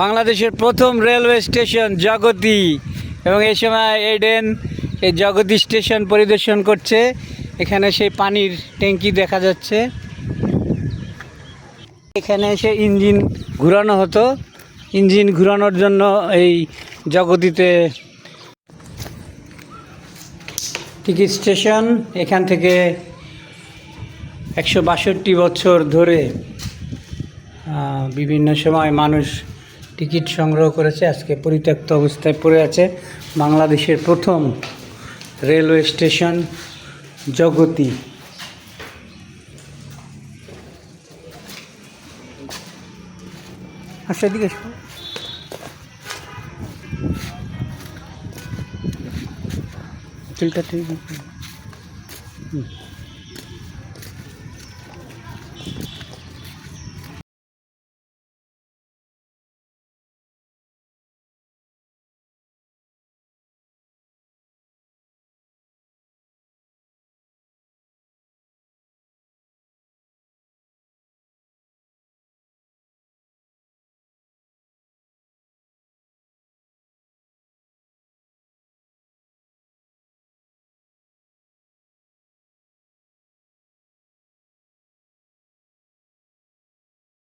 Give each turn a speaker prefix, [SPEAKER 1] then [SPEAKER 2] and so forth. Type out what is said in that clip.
[SPEAKER 1] বাংলাদেশের প্রথম railway station জগতি। এবং এই সময় এডেন এই জগতি স্টেশন পরিদর্শন করছে। এখানে সেই পানির ট্যাঙ্কি দেখা যাচ্ছে। এখানে এসে ইঞ্জিন ঘুরানো হতো। ইঞ্জিন ঘুরানোর জন্য এই জগতিতে টিকিট স্টেশন, এখান থেকে একশো বাষট্টি বছর ধরে বিভিন্ন সময় মানুষ টিকিট সংগ্রহ করেছে, আজকে পরিত্যক্ত অবস্থায় পড়ে আছে বাংলাদেশের প্রথম রেলওয়ে স্টেশন জগতি। আচ্ছা ঠিক হুম।